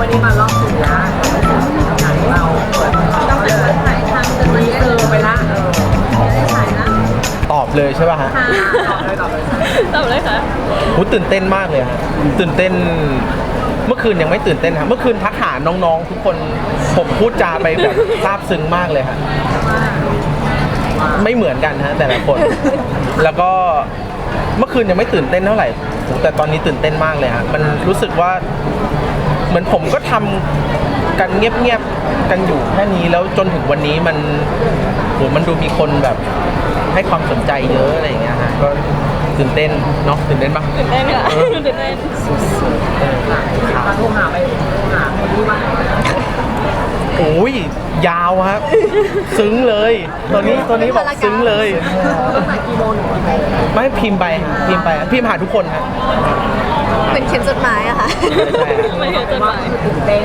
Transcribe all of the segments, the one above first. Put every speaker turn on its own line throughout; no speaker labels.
วันนี้มารอบสื่อละหนังเราเปิดต้องเลยถ่ายทำจนวันนี้เจอไปละเออได้ถ่ายนะ
ตอบเลยใช่ป่ะฮะ
ค่ะตอบเลยตอบเลย
ตอบเลยค่ะ
หูตื่นเต้นมากเลยฮะตื่นเต้น เมื่อคืนยังไม่ตื่นเต้นฮะเมื่อคืนทักหาน้องๆ ทุกคนผมพูดจาไปแบบซาบซึ้งมากเลยฮะไม่เหมือนกันฮะแต่ละคน แล้วก็เมื่อคืนยังไม่ตื่นเต้นเท่าไหร่ แต่ตอนนี้ตื่นเต้นมากเลยฮะมันรู้สึกว่า เหมือนผมก็ทำกันเงียบๆกันอยู่แค่นี้แล้วจนถึงวันนี้มันโหมันดูมีคนแบบให้ความสนใจเยอะอะไรอย่างเงี้ยฮะก็ตื่นเต้นเนาะตื่นเต้นปะ
ตื่นเต้นค่ะตื่นเต้น
มาโทรหาไปโทรหาคนที่ว่า
โอ้ยยาวครับ ซึ้งเลย ตอนนี้ตอนนี้บอกซึ้งเลย
ตั้งแต่กี่โมงถึงกี่โมง
ไม่พิมพ์ไปฮะพิมพ์ไปพิมพ์หาทุกคนฮะ
เหมือนเขียนจดหมายอะค่ะ
ใช่ฮะ
ไม่เห็นจดห
ว่ามา
ย
ตื่นเต้น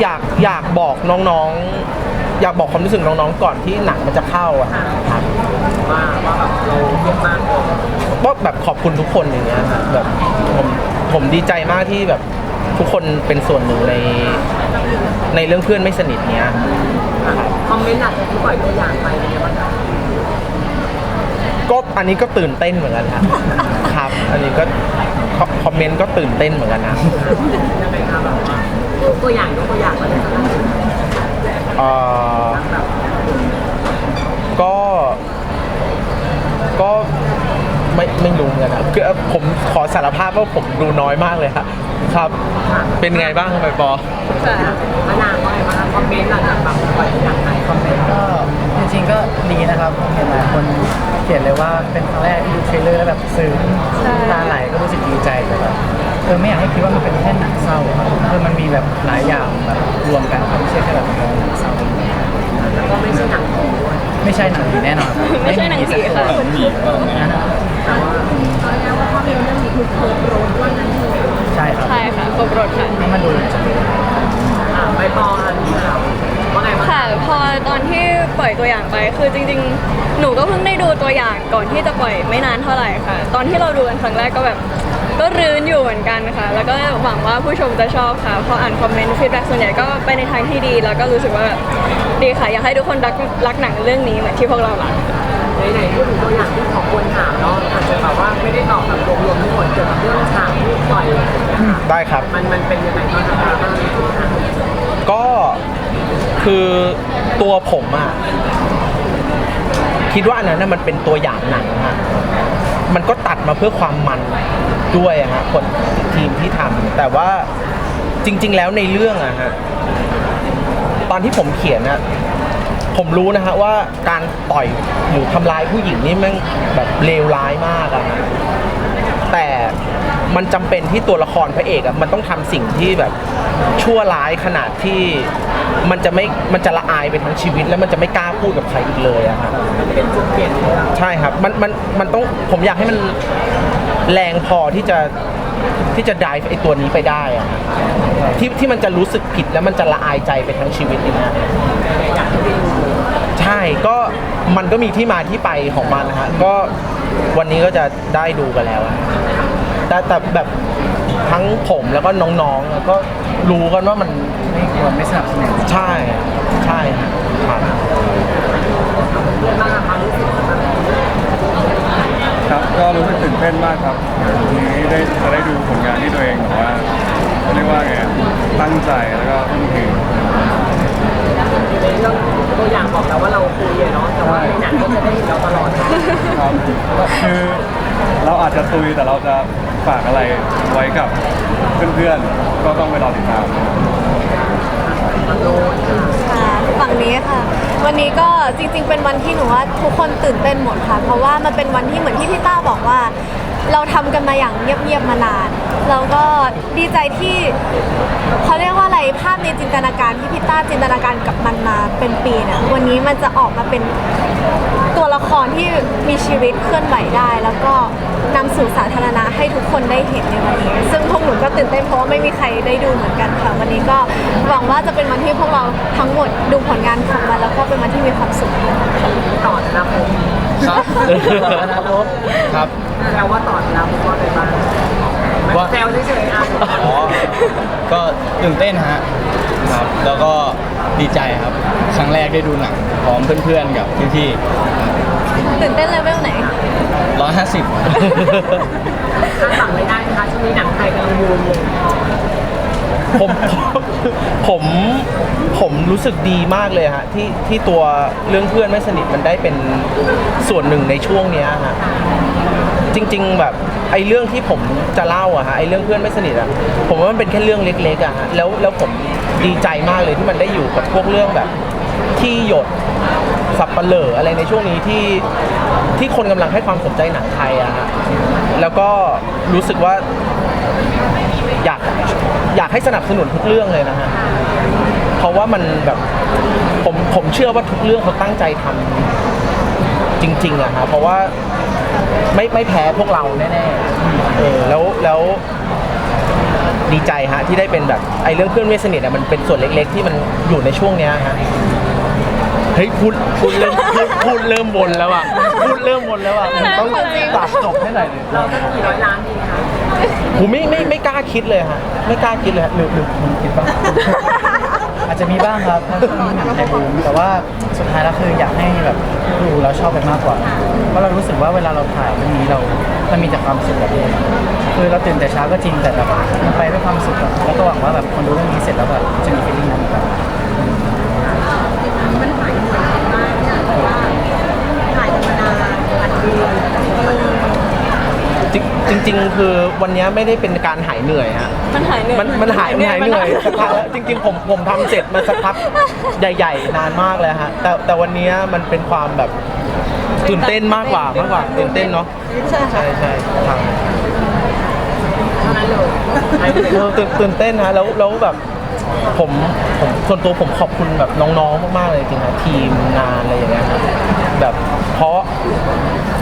อยากอยากบอกน้องๆ อยากบอกความรู้สึกน้องๆ ก่อนที่หนังมันจะเข้าอะครับ
ว่าว่าแบบเราเยี่ยมมากเลย
ว่าแบบขอบคุณทุกคนอย่างเงี้ยฮะแบบผมผมดีใจมากที่แบบทุกคนเป็นส่วนหนึ่งใน ในเรื่องเพื่อนไม่สนิทเนี้ย
คอมเมนต์หนักที่ปล่อยตัวอย่างไปเป็นยังไงบ้างคะ
ก็อันนี้ก็ตื่นเต้นเหมือนกันครับ ครับ อันนี้ก็คอคอมเมนต์ก็ตื่นเต้นเหมือนกันนะ
ยังไงคะแบบว่ายกตัวอย่างยกตัวอย่างมาเลยสักหน่อย
เอ่อ
แบบ
ก็ ก็ไม่ไม่รู้เหมือนกันนะคือผมขอสารภาพว่าผมดูน้อยมากเลยครับ ครับ เป็นไงบ้างไปปอ
ค่ะ
มะนาวว่าไงบ้างคะคอมเมนต์หลังจากแบบปล่อยตัวอย่างไปคอมเมนต์
ก็จริงๆก็ดีนะครับเห็นหลายคนเขียนเลยว่าเป็นครั้งแรกที่ดูเทรลเลอร์แล้วแบบซึ้ง
ใช่
ตาไหลก็รู้สึกดีใจแต่แบบเออไม่อยากให้คิดว่ามันเป็นแค่หนังเศร้าอะครับคือมันมีแบบหลายอย่างแบบรวมกันครับไม่ใช่แค่แบบหนังเศร้า
แล้วก็ไม่ใช่หนังผีด้วย
ไม่ใช่หนังผีแน่นอนครับ
ไม่ใช่หนังผีค่ะ
ใช่ครับ
ใช่ค่ะค รบรถค่ะ
ให้มันดูจะเป็น
อ่าไปปออันนี้ค่ะว่าไงบ้าง
ค่ะพอตอนที่ปล่อยตัวอย่างไปคือจริง ๆ หนูก็เพิ่งได้ดูตัวอย่างก่อนที่จะปล่อยไม่นานเท่าไหร่ค่ะ ตอนที่เราดูกันครั้งแรกก็แบบก็รื้นอยู่เหมือนกันค่ะ แล้วก็หวังว่าผู้ชมจะชอบค่ะพออ่านคอมเมนต์ฟีดแบ็กส่วนใหญ่ก็ไปในทางที่ดี แล้วก็รู้สึกว่าแบบดีค่ะ อยากให้ทุกคนรักรักหนังเรื่องนี้เหมือนที่พวกเรารัก
ไหนๆพูดถึงตัวอย่างที่ของควรถามเนาะอาจจะแบบว่าไม่ได้ตอบแบบรวมๆทั้งหมดเกี่ยวกับเรื่องฉากที่ปล่อย
ได้ครับ
มันมันเป็นยังไงบ้างคะบ้าง
ก็คือตัวผมอะคิดว่าอันนั้นน่ะมันเป็นตัวอย่างหนังอะมันก็ตัดมาเพื่อความมันด้วยอะฮะคนทีมที่ทำแต่ว่าจริง ๆ แล้วในเรื่องอะฮะตอนที่ผมเขียนอะผมรู้นะฮะว่าการต่อยหรือทำร้ายผู้หญิงนี่แมันแบบเลวร้ายมากอะฮะแต่ มันจำเป็นที่ตัวละครพระเอกอะมันต้องทำสิ่งที่แบบชั่วร้ายขนาดที่มันจะไม่มันจะละอายไปทั้งชีวิต แล้วมันจะไม่กล้าพูดกับใครอีกเลยอะครับ
มันเป็นจุดเปลี่ยนเรื่อง
ใช่ครับมันมันมันต้องผมอยากให้มันแรงพอที่จะที่จะดิฟไอตัวนี้ไปได้อะที่ที่มันจะรู้สึกผิดแล้วมันจะละอายใจไปทั้งชีวิตอย่างเงี้ย
อยากให้ไปดู
ใช่ก็มันก็มีที่มาที่ไปของมันนะฮะก็วันนี้ก็จะได้ดูกันแล้วอะ แต่แต่แบบทั้งผมแล้วก็น้องๆอะก็รู้กันว่ามัน
ไม่ควรไม่สนับสนุน
ใช่ใช่ครับ
เรื่องมากความรู้สึกของมัน
ครับก็รู้สึกตื่นเต้นมากครับทีนี้ได้จะได้ดูผลงานที่ตัวเองแบบว่าเขาเรียกว่าไงอะตั้งใจแล้วก็ทุ่มเท
ในเรื่องตัวอย่างบอกแล้วว่าเราคุยอะเนาะแต่ว่าในหนังก็จะได้เห็นเราตลอด
ครับคือเราอาจจะตุยแต่เราจะ ฝากอะไรไว้กับเพื่อนๆ ก็ต้องไปรอติดตาม
มันะ
ค่ะฝั่งนี้ค่ะ วันนี้ก็จริงๆ เป็นวันที่หนูว่าทุกคนตื่นเต้นหมดค่ะ เพราะว่ามันเป็นวันที่เหมือนที่พี่ต้าบอกว่า เราทำกันมาอย่างเงียบๆมานานแล้วก็ดีใจที่เขาเรียกว่าอะไรภาพในจินตนาการที่พี่ต้าจินตนาการกับมันมาเป็นปีเนี่ยวันนี้มันจะออกมาเป็น ตัวละครที่มีชีวิตเคลื่อนไหวได้ แล้วก็นำสู่สาธารณะให้ทุกคนได้เห็นในวันนี้ ซึ่งพวกหนูก็ตื่นเต้นเพราะว่าไม่มีใครได้ดูเหมือนกันค่ะวันนี้ก็หวังว่าจะเป็นวันที่พวกเราทั้งหมดดูผลงานของมันแล้วก็เป็นวันที่มีความสุขค่ะ
ต่อนะผม
ครับอนาคต
ครับ
แปลว่าต่อนะผมว่าอะไรบ้างไม่
ว่า
แซวเฉยๆอะ
อ๋อก็ตื่นเต้นฮะครับแล้วก็ดีใจครับ ครั้งแรกได้ดูหนังพร้อมเพื่อนๆกับพี่
ตื่นเต้นเลเวลไหน
ๆร้อยห้าสิบ
คาดหวังไม่ได้นะคะช่วงนี้หนังไทยกำลังบูมเลย
ผมผมผมรู้สึกดีมากเลยฮะที่ที่ตัวเรื่องเพื่อนไม่สนิทมันได้เป็นส่วนหนึ่งในช่วงเนี้ยฮะจริง ๆ แบบไอ้เรื่องที่ผมจะเล่าอะฮะไอ้เรื่องเพื่อนไม่สนิทอะผมว่ามันเป็นแค่เรื่องเล็กๆอะฮะแล้วแล้วผมดีใจมากเลยที่มันได้อยู่กับพวกเรื่องแบบ ที่หยดสับปะเหร่ออะไรในช่วงนี้ที่ที่คนกำลังให้ความสนใจหนังไทยอะฮะแล้วก็รู้สึกว่าอยากอยากให้สนับสนุนทุกเรื่องเลยนะฮะเพราะว่ามันแบบผมผมเชื่อว่าทุกเรื่องเขาตั้งใจทำจริงๆอะฮะเพราะว่าไม่ไม่แพ้พวกเราแน่ๆเออแล้วแล้ว ดีใจฮะที่ได้เป็นแบบไอ้เรื่องเพื่อนไม่สนิทอะมันเป็นส่วนเล็ก ๆ ที่มันอยู่ในช่วงเนี้ยฮะ เฮ้ยพูดพูดเริ่มพูดพูดเริ่มวนแล้วอะพูดเริ่มวนแล้วอะต้องตัดจบให้หน่อยดิ
เราจะกี่ร้อยล้านดีคะ
ผมไม่ไม่ไม่กล้าคิดเลยฮะไม่กล้าคิดเลยฮะหรือหรือคุณคิดป่ะ
อาจจะมีบ้างครับเพราะช่วงนี้หนังไทยบูมแต่ว่าสุดท้ายแล้วคืออยากให้แบบดูแล้วชอบกันมากกว่า เพราะเรารู้สึกว่าเวลาเราถ่ายเรื่องนี้เราเรามีแต่ความสุขแบบนี้คือเราตื่นแต่เช้าก็จริงแต่แบบมันไปด้วยความสุขอะแล้วก็หวังว่าแบบคนดูเรื่องนี้เสร็จแล้วแบบจะมีฟีลลิ่งนั้นเหมือนกัน
มันหายเหนื่อยมากเนี่ยเพราะว่าถ่ายธรรมดาอัดดี
จริงจริง ๆ คือวันนี้ไม่ได้เป็นการหายเหนื่อยฮะ
มันหายเหนื่อย
มันมันหายมันหายเหนื่อยสักพักแล้วจริง ๆ ผมผมทำเสร็จมาสักพักใหญ่ ๆ นานมากแล้วฮะแต่แต่วันนี้มันเป็นความแบบตื่นเต้นมากกว่ามากกว่าตื่นเต้นเนาะ
ใช่ค่ะ
ใช่ใช่ครับ
เท่านั้นเลยหายเหนื่อย
เออตื่นตื่นเต้นนะแล้วแล้วแบบผมผมส่วนตัวผมขอบคุณแบบน้องๆมากๆเลยจริงๆนะทีมงานอะไรอย่างเงี้ยครับ แบบเพราะ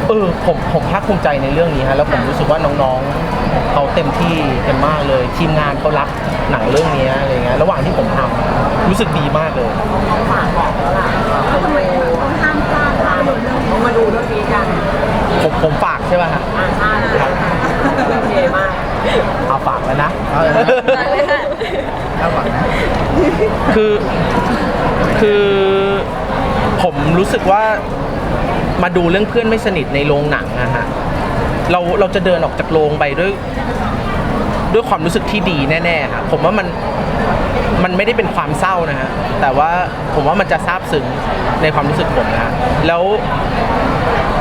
เออผมผมภาคภูมิใจในเรื่องนี้ฮะแล้วผมรู้สึกว่าน้องๆเขาเต็มที่กันมากเลย ทีมงานเขารักหนังเรื่องนี้อะไรเงี้ยระหว่างที่ผมทำรู้สึกดีมากเลย
ต้องฝากบอกแล้วล่ะว่าทำไมต้องห้ามพลาดภาพยนตร์เรื่องนี้ต้องมาดูเรื่องนี้กัน
ผมผมฝากใช่ป่ะฮะ
อ่าใช่โอเคมาก
เอาฝากแล้วนะ
เอาเลยนะ
ได้เลยค่ะ
คาดหวังนะ
คือคือ ผมรู้สึกว่ามาดูเรื่องเพื่อนไม่สนิทในโรงหนังนะฮะเราเราจะเดินออกจากโรงไปด้วย ด้วยความรู้สึกที่ดีแน่ๆครับผมว่ามันมันไม่ได้เป็นความเศร้านะฮะแต่ว่าผมว่ามันจะซาบซึ้งในความรู้สึกผมนะแล้ว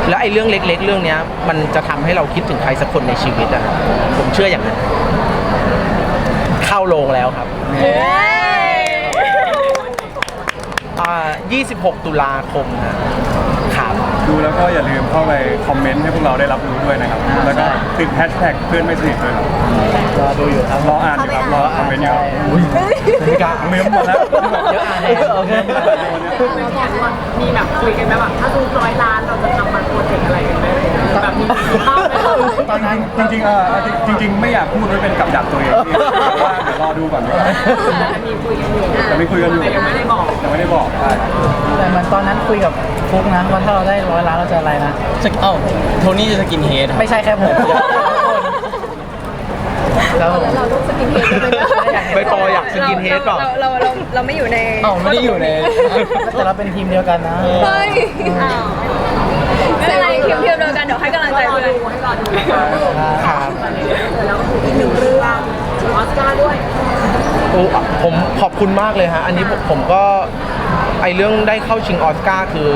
แล้วไอ้เรื่องเล็ก ๆ เรื่องเนี้ย มันจะทำให้เราคิดถึงใครสักคนในชีวิตอะผมเชื่ออย่างนั้น เข้าโรงแล้วครับ อ่า 26 ตุลาคมนะครับ
ดูแล้วก็อย่าลืมเข้าไปคอมเมนต์ให้พวกเราได้รับรู้ด้วยนะครับ แล้วก็ติดแฮชแท็กเพื่อนไม่สนิทด้วยครับ
รอดูอยู่ครับ
รออ่านอยู่ครับรอคอมเมนต์อยู่ครับ
ไม่กล้า
เมมหมดแล้ว
เยอะอ่านแน่โอเค
มีแบบคุยกันไหมแบบถ้าดูร้อยล้านเราจะทำมันโปรเจกต์อะไรกันไหม แบบมีภาพไหม
ตอนนั้นจริงๆเออจริง ๆ ไม่อยากพูดไว้เป็นกับดักตัวเองพี่เพราะว่าเดี๋ยวรอดูก่อนดีกว่า
แต่มีคุยกันอยู่
แต่ไม่คุยกันอยู่
แต่ยังไม่ได้บอก
ยังไม่ได้บอกใช่
แต่เหมือนตอนนั้นคุยกับฟุกนะว่าถ้าเราได้ร้อยล้านเราจะอะไรนะ
สกเอ้าโทนี่จะสกินเฮด
ไม่ใช่แค่ผมแล้ว
แล้วเราต้องสกินเฮดด้วยไหม
ใบปออยากสกินเฮดเปล่า
เราเราเราเราไม่อยู่ใน
เอ้าไม่ได้อยู่ใน
แต่เราเป็นทีมเดียวกันนะ
เฮ้ยอ้าวไม่ เป็นไรเทียมเทียมเดียวกันเดี๋ยวให้กำลังใจเพื่อน
ดูให้รอดูค
รับ
แล้วก็อีกหนึ่งเรื่องออสการ์ด้วย
โอ้ผมขอบคุณมากเลยฮะ อันนี้ผมผมก็ไอเรื่องได้เข้าชิงออสการ์คือ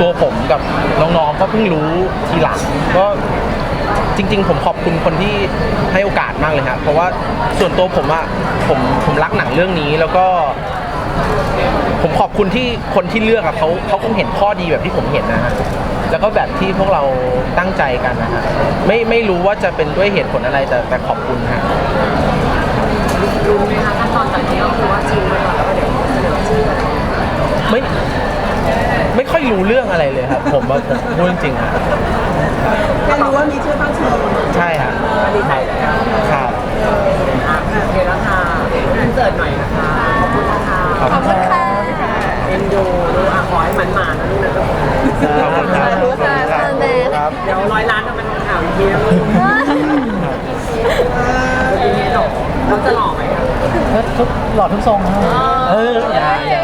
ตัวผมกับน้องๆ ก็เพิ่งรู้ทีหลังก็จริง ๆ ผมขอบคุณคนที่ให้โอกาสมากเลยฮะเพราะว่าส่วนตัวผมอะผมผมรักหนังเรื่องนี้แล้วก็ ผมขอบคุณที่คนที่เลือกอะเขาเขาคงเห็นข้อดีแบบที่ผมเห็นนะฮะแล้วก็แบบที่พวกเราตั้งใจกันนะฮะไม่ไม่รู้ว่าจะเป็นด้วยเหตุผลอะไรแต่แต่ขอบคุณฮะ
รู้ไหมคะขั้นตอนจากนี้ก็คือว่าชิงไปก่อนแล้วก็เดี๋ยวเสนอชื่ออะไร
ไม่ไม่ค่อยรู้เรื่องอะไรเลยครับผมว่าผมพูดจริงๆครับ
แค่รู้ว่ามีชื่อต้องชิง
ใช่ครับ
ดีใจแล้ว
ครับ
อะโอเคแล้วค่ะอินเสิร์ตหน่อยนะคะ ขอบคุณนะคะ
ขอบคุณ
ค่ะ
กันอยู่อะขอให้หมันหมานะลูกนะครับ
ขอบคุณครับขอบคุณครับขอบคุณครับ
เดี๋ยวร้อยล้านเอามันข่าวอีกทีนะลูกทีนี้หลอ
กเราจะหลอกไหมคะทุหลอดทุกทรงครับ
เอออย่าอย่า